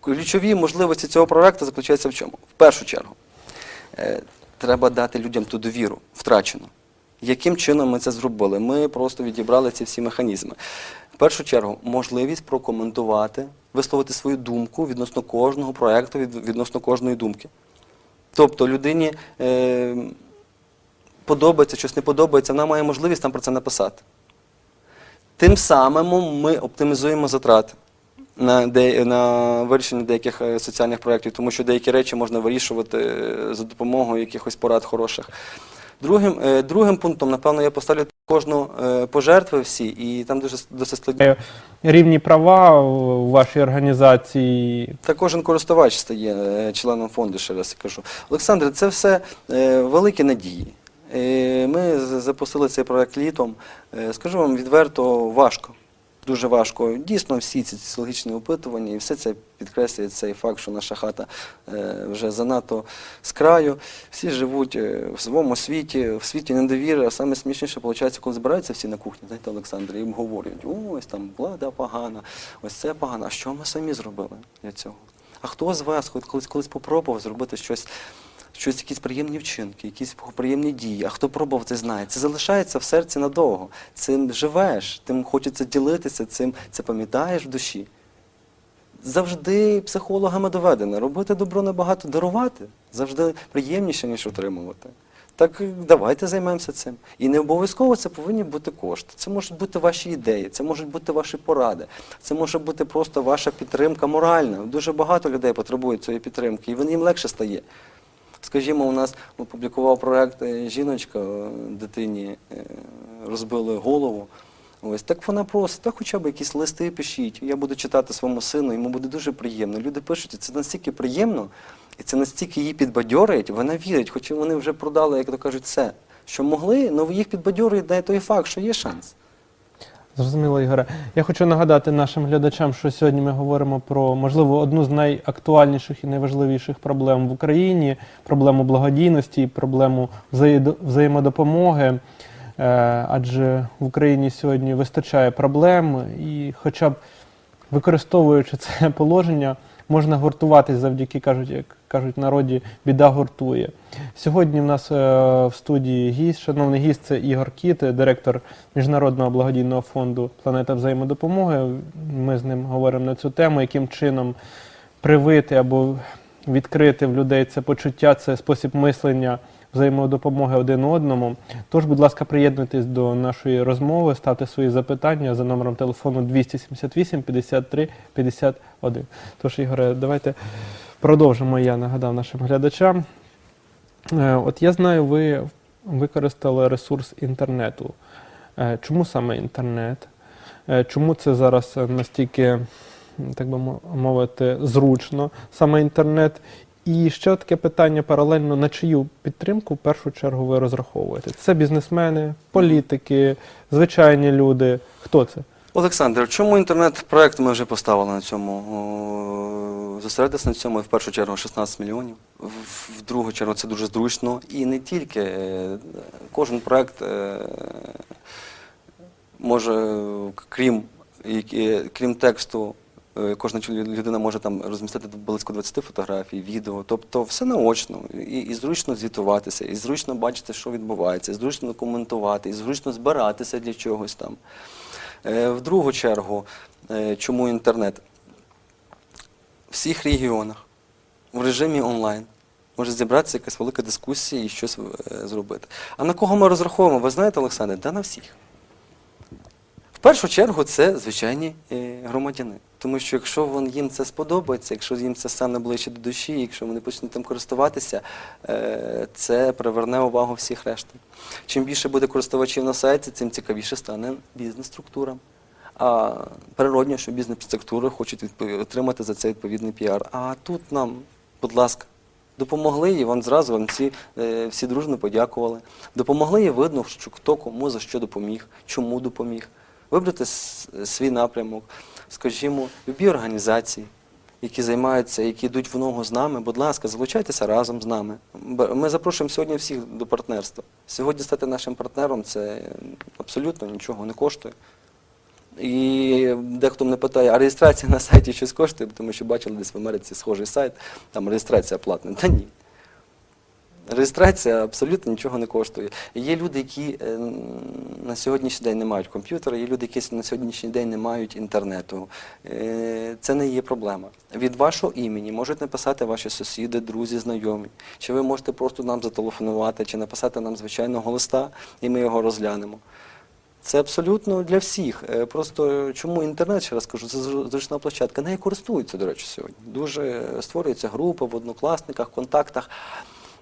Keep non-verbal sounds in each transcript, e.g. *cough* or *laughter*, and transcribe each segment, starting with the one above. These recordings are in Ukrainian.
ключові можливості цього проекту заключаються в чому? В першу чергу, е, треба дати людям ту довіру втрачену. Яким чином ми це зробили? Ми просто відібрали ці всі механізми. В першу чергу, можливість прокоментувати, висловити свою думку відносно кожного проекту, від- відносно кожної думки. Тобто людині е, подобається, щось не подобається, вона має можливість там про це написати. Тим самим ми оптимізуємо затрати на, де, на вирішення деяких е, соціальних проєктів, тому що деякі речі можна вирішувати е, за допомогою якихось порад хороших. Другим, е, другим пунктом, напевно, я поставлю кожну пожертви всі, і там дуже досить складні. Рівні права у вашій організації. Та кожен користувач стає членом фонду, ще раз я кажу. Олександр, це все великі надії. Ми запустили цей проект літом. Скажу вам відверто, важко. Дуже важко. Дійсно, всі ці соціологічні опитування, і все це підкреслює цей факт, що наша хата е, вже занадто з краю. Всі живуть е, в своєму світі, в світі недовіри. А саме смішніше виходить, коли збираються всі на кухні, знаєте, Олександр, і обговорюють, ось там влада погана, ось це погано. А що ми самі зробили для цього? А хто з вас колись колись попробував зробити щось, щось, якісь приємні вчинки, якісь приємні дії? А хто пробував, це знає. Це залишається в серці надовго. Цим живеш, тим хочеться ділитися, цим це пам'ятаєш в душі. Завжди психологами доведено. Робити добро набагато дарувати завжди приємніше, ніж отримувати. Так давайте займемося цим. І не обов'язково це повинні бути кошти. Це можуть бути ваші ідеї, це можуть бути ваші поради, це може бути просто ваша підтримка моральна. Дуже багато людей потребують цієї підтримки, і їм легше стає. Скажімо, у нас опублікував проект е, жіночка е, дитині е, розбили голову. Ось так вона просить, та хоча б якісь листи пишіть. Я буду читати своєму сину, йому буде дуже приємно. Люди пишуть, це настільки приємно, і це настільки її підбадьорить, вона вірить, хоча вони вже продали, як то кажуть, все, що могли, але їх підбадьорює той факт, що є шанс. Зрозуміло, Ігоре. Я хочу нагадати нашим глядачам, що сьогодні ми говоримо про, можливо, одну з найактуальніших і найважливіших проблем в Україні проблему благодійності, проблему взаємодопомоги. Е, Адже в Україні сьогодні вистачає проблем, і хоча б використовуючи це *laughs* положення, можна гуртуватись завдяки, кажуть, як кажуть народі, біда гуртує. Сьогодні в нас е, в студії гість, шановний гість, це Ігор Кіт, директор Міжнародного благодійного фонду Планета взаємодопомоги. Ми з ним говоримо на цю тему, яким чином привити або відкрити в людей це почуття, це спосіб мислення взаємодопомоги один одному. Тож, будь ласка, приєднуйтесь до нашої розмови, ставте свої запитання за номером телефону 278 53 51. Тож, Ігоре, давайте продовжимо. Я нагадав нашим глядачам. Е, От я знаю, ви використали ресурс інтернету. Е, Чому саме інтернет? Е, Чому це зараз настільки, так би мовити, зручно, саме інтернет? І ще таке питання паралельно, на чию підтримку в першу чергу ви розраховуєте? Це бізнесмени, політики, звичайні люди. Хто це? Олександр, чому інтернет-проект ми вже поставили на цьому? О, Зосередитися на цьому в першу чергу 16 мільйонів. В, другу чергу це дуже зручно. І не тільки е, кожен проект е, може, е, крім, крім тексту, кожна людина може там розмістити близько 20 фотографій, відео. Тобто все наочно. І, і зручно звітуватися, і зручно бачити, що відбувається, і зручно коментувати, і зручно збиратися для чогось там. Е, В другу чергу, е, чому інтернет? В всіх регіонах в режимі онлайн може зібратися якась велика дискусія і щось е, зробити. А на кого ми розраховуємо? Ви знаєте, Олександр? Да на всіх. В першу чергу це звичайні е, громадяни. Тому що якщо вон, їм це сподобається, якщо їм це стане ближче до душі, якщо вони почнуть тим користуватися, е, це приверне увагу всіх решти. Чим більше буде користувачів на сайті, тим цікавіше стане бізнес-структурам. А природньо, що бізнес-структури хочуть отримати за це відповідний піар. А тут нам, будь ласка, допомогли і вам зразу вам всі, е, всі дружно подякували. Допомогли і видно, що хто кому за що допоміг, чому допоміг. Вибрати свій напрямок, скажімо, любі організації, які займаються, які йдуть в ногу з нами, будь ласка, залучайтеся разом з нами. Ми запрошуємо сьогодні всіх до партнерства. Сьогодні стати нашим партнером це абсолютно нічого не коштує. І дехто мене питає, а реєстрація на сайті щось коштує, тому що бачили десь в Америці схожий сайт, там реєстрація платна. Та ні. Реєстрація абсолютно нічого не коштує. Є люди, які е, на сьогоднішній день не мають комп'ютера, є люди, які на сьогоднішній день не мають інтернету. Е, Це не є проблема. Від вашого імені можуть написати ваші сусіди, друзі, знайомі. Чи ви можете просто нам зателефонувати, чи написати нам звичайного листа, і ми його розглянемо. Це абсолютно для всіх. Е, Просто чому інтернет, ще раз кажу, це зручна площадка. Нею користуються, до речі, сьогодні. Дуже створюються групи в однокласниках, контактах,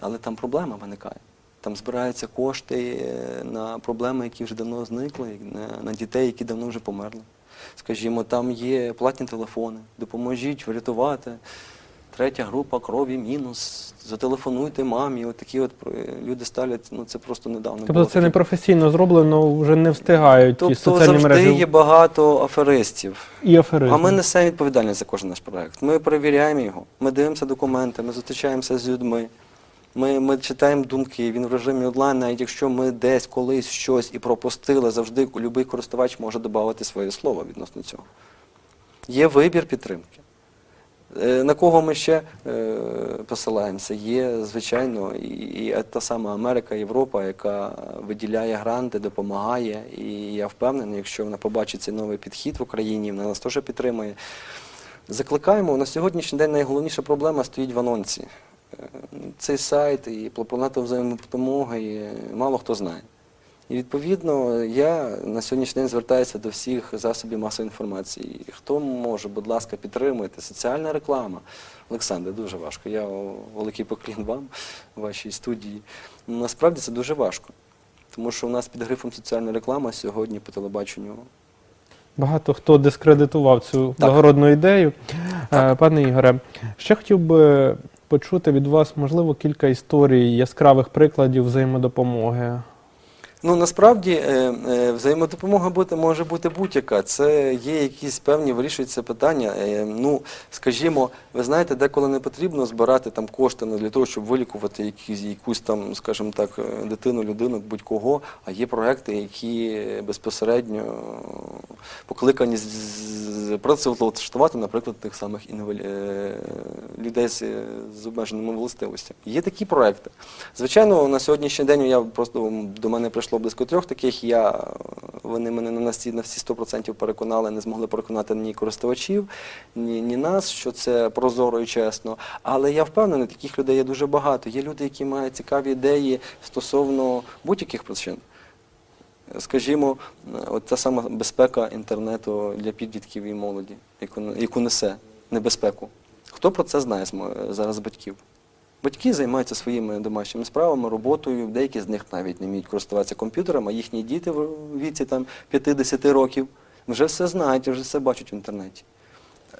але там проблема виникає. Там збираються кошти е, на проблеми, які вже давно зникли, на, дітей, які давно вже померли. Скажімо, там є платні телефони, допоможіть врятувати. Третя група крові мінус. Зателефонуйте мамі. От такі от е, люди ставлять. Ну це просто недавно. Тобто було це не професійно зроблено, вже не встигають ті Тобто соціальні завжди мережі є багато аферистів. і аферизми. А ми несемо відповідальність за кожен наш проект. Ми перевіряємо його, ми дивимося документи, ми зустрічаємося з людьми. Ми, ми читаємо думки, він в режимі онлайн, навіть якщо ми десь колись щось і пропустили, завжди будь-який користувач може додати своє слово відносно цього. Є вибір підтримки. Е, На кого ми ще е, посилаємося? Є, звичайно, і, і та сама Америка, Європа, яка виділяє гранти, допомагає. І я впевнений, якщо вона побачить цей новий підхід в Україні, вона нас теж підтримує. Закликаємо, на сьогоднішній день найголовніша проблема стоїть в анонсі. Цей сайт і про планету взаємодопомоги е, мало хто знає. І відповідно я на сьогоднішній день звертаюся до всіх засобів масової інформації. Хто може, будь ласка, підтримуйте. Соціальна реклама. Олександр, дуже важко. Я великий поклін вам, вашій студії. Насправді це дуже важко. Тому що у нас під грифом соціальна реклама сьогодні по телебаченню. Багато хто дискредитував цю Так. благородну ідею. Так. Е, Пане Ігоре, ще хотів би почути від вас, можливо, кілька історій, яскравих прикладів взаємодопомоги. Ну насправді е, е, взаємодопомога бути може бути будь-яка. Це є якісь певні вирішуються питання. Е, ну, скажімо, ви знаєте, деколи не потрібно збирати там кошти для того, щоб вилікувати якісь, якусь там, скажімо так, дитину, людину, будь-кого. А є проекти, які безпосередньо покликані працевлаштувати, наприклад, тих самих інвалі... людей з, обмеженими властивостями. Є такі проекти. Звичайно, на сьогоднішній день я просто до мене прийшло близько трьох таких. Я вони мене на всі на всі 100% переконали, не змогли переконати ні користувачів, ні, ні нас, що це прозоро і чесно. Але я впевнений, таких людей є дуже багато. Є люди, які мають цікаві ідеї стосовно будь-яких причин. Скажімо, от та сама безпека інтернету для підлітків і молоді, яку, яку несе небезпеку. Хто про це знає зараз з батьків? Батьки займаються своїми домашніми справами, роботою. Деякі з них навіть не вміють користуватися комп'ютером, а їхні діти в віці там, 50 років вже все знають, вже все бачать в інтернеті. Е,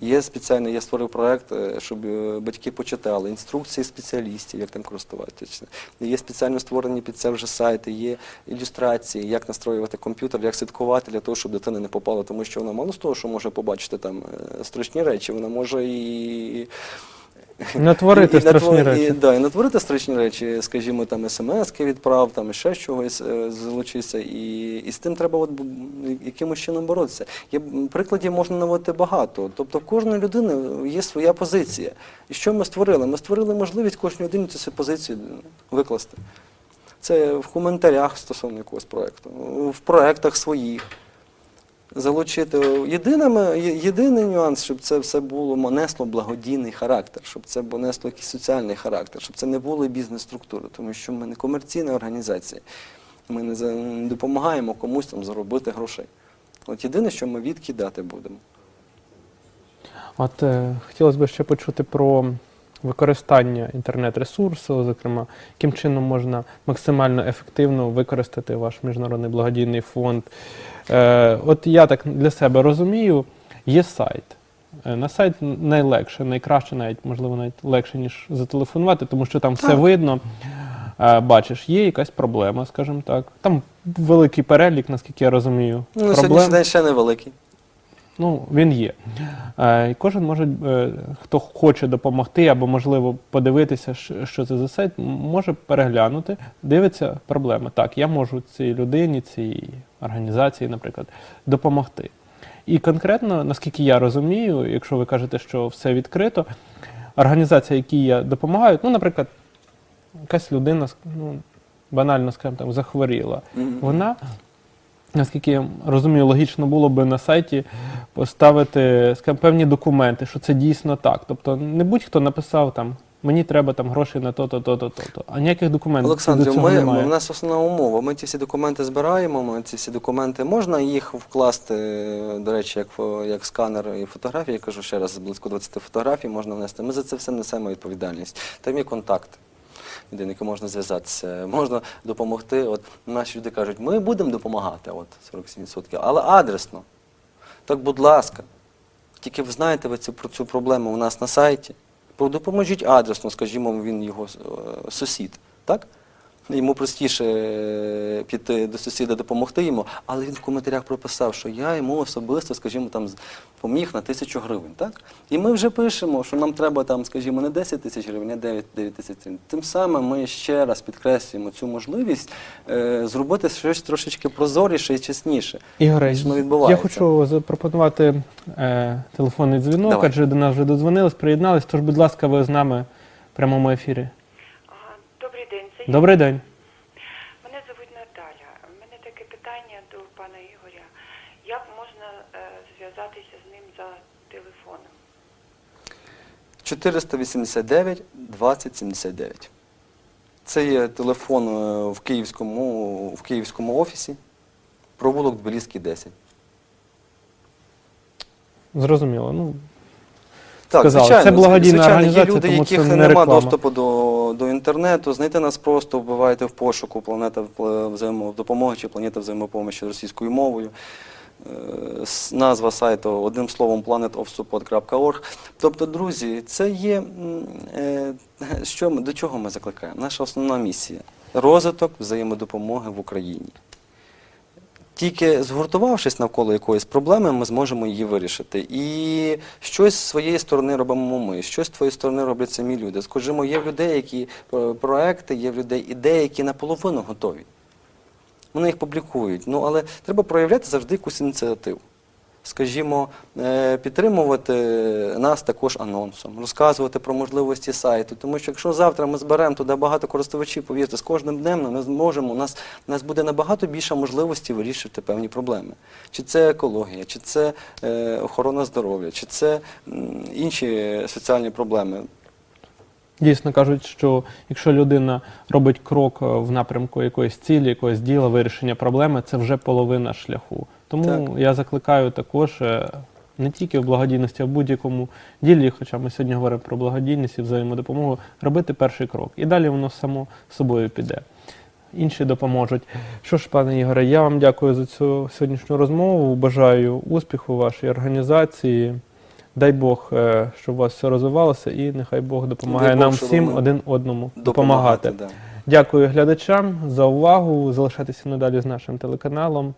Є спеціально, я створив проект, е, щоб е, батьки почитали інструкції спеціалістів, як тим користуватися. Є спеціально створені під це вже сайти, є ілюстрації, як настроювати комп'ютер, як слідкувати для того, щоб дитина не попала, тому що вона мало з того, що може побачити там страшні речі, вона може і Натворити і, страшні натвор- речі. І, да, і натворити страшні речі, скажімо, там смс-ки відправ, там ще чогось е, залучитися. І, і з тим треба от, якимось чином боротися. Є, прикладів можна наводити багато. Тобто в кожної людини є своя позиція. І що ми створили? Ми створили можливість кожній людині цю позицію викласти. Це в коментарях стосовно якогось проєкту, в проєктах своїх. Залучити єдиними, єдиний нюанс, щоб це все було несло благодійний характер, щоб це несло якийсь соціальний характер, щоб це не були бізнес-структури, тому що ми не комерційна організація. Ми не допомагаємо комусь там заробити грошей. От єдине, що ми відкидати будемо. От е, хотілося б ще почути про використання інтернет-ресурсу, зокрема, яким чином можна максимально ефективно використати ваш міжнародний благодійний фонд. Е, от я так для себе розумію, є сайт. Е, На сайт найлегше, найкраще, навіть можливо, навіть легше, ніж зателефонувати, тому що там все видно. Е, Бачиш, є якась проблема, скажімо так. Там великий перелік, наскільки я розумію. Ну, на сьогоднішній день ще невеликий. Ну, він є. Е, і кожен може, е, хто хоче допомогти або, можливо, подивитися, що- що це за сайт, може переглянути, дивиться проблеми. Так, я можу цій людині, цій організації, наприклад, допомогти. І конкретно, наскільки я розумію, якщо ви кажете, що все відкрито, організація, якій я допомагаю, ну, наприклад, якась людина, ну, банально, скажімо там, захворіла, вона, наскільки я розумію, логічно було би на сайті поставити скажімо, певні документи, що це дійсно так. Тобто не будь-хто написав там. Мені треба там гроші на то-то, то-то, то-то. А ніяких документів до Олександр, цього ми, немає. у нас основна умова. Ми ці всі документи збираємо. Ми ці всі документи можна їх вкласти, до речі, як, як сканер і фотографії. Я кажу ще раз, близько 20 фотографій можна внести. Ми за це все несемо відповідальність. Там є контакт. Людини, яку можна зв'язатися, можна допомогти. От наші люди кажуть, ми будемо допомагати, от 47%, але адресно. Так, будь ласка, тільки ви знаєте ви цю, про цю проблему у нас на сайті. Допоможіть адресно, скажімо, він його е, сусід, так? Йому простіше е, піти до сусіда допомогти йому, але він в коментарях прописав, що я йому особисто, скажімо, там поміг на тисячу гривень. Так? І ми вже пишемо, що нам треба там, скажімо, не 10 тисяч гривень, а 9, 9 тисяч гривень. Тим самим ми ще раз підкреслюємо цю можливість е, зробити щось трошечки прозоріше і чесніше. Ігоре, що я хочу запропонувати е, телефонний дзвінок, Давай. адже до нас вже додзвонились, приєднались. Тож, будь ласка, ви з нами в прямому ефірі. А, Добрий день, це я. Добрий день. Мене звуть Наталя. У мене таке питання до пана Ігоря. Як можна е, зв'язатися з ним за телефоном? 489 2079. Це є телефон е, в київському, в київському офісі, провулок Тбиліський 10. Зрозуміло. Ну, Так, Сказали, звичайно, це благодійна звичайно, організація, є люди, тому яких це не немає реклама. доступу до, до інтернету. Знайти нас просто вбивайте в пошуку планета взаємодопомоги чи планета взаємопомощі російською мовою. Е, Назва сайту одним словом planetofsupport.org. Тобто, друзі, це є е, що ми, до чого ми закликаємо? Наша основна місія розвиток взаємодопомоги в Україні. Тільки згуртувавшись навколо якоїсь проблеми, ми зможемо її вирішити. І щось з своєї сторони робимо ми, щось з твоєї сторони роблять самі люди. Скажімо, є в людей, які е, проекти, є в людей ідеї, які наполовину готові. Вони їх публікують. Ну, але треба проявляти завжди якусь ініціативу. Скажімо, е, підтримувати нас також анонсом, розказувати про можливості сайту. Тому що якщо завтра ми зберемо туди багато користувачів, повірте, з кожним днем ми зможемо, у нас, у нас буде набагато більше можливості вирішувати певні проблеми. Чи це екологія, чи це е, охорона здоров'я, чи це інші соціальні проблеми. Дійсно кажуть, що якщо людина робить крок е, в напрямку якоїсь цілі, якогось діла, вирішення проблеми, це вже половина шляху. Тому Так. я закликаю також е, не тільки в благодійності, а в будь-якому ділі, хоча ми сьогодні говоримо про благодійність і взаємодопомогу, робити перший крок. І далі воно само собою піде. Інші допоможуть. Що ж, пане Ігоре, я вам дякую за цю сьогоднішню розмову. Бажаю успіху вашій організації. Дай Бог, е, щоб у вас все розвивалося, і нехай Бог допомагає Бог, нам всім один одному Допомагати. допомагати. Да. Дякую глядачам за увагу. Залишайтеся надалі з нашим телеканалом.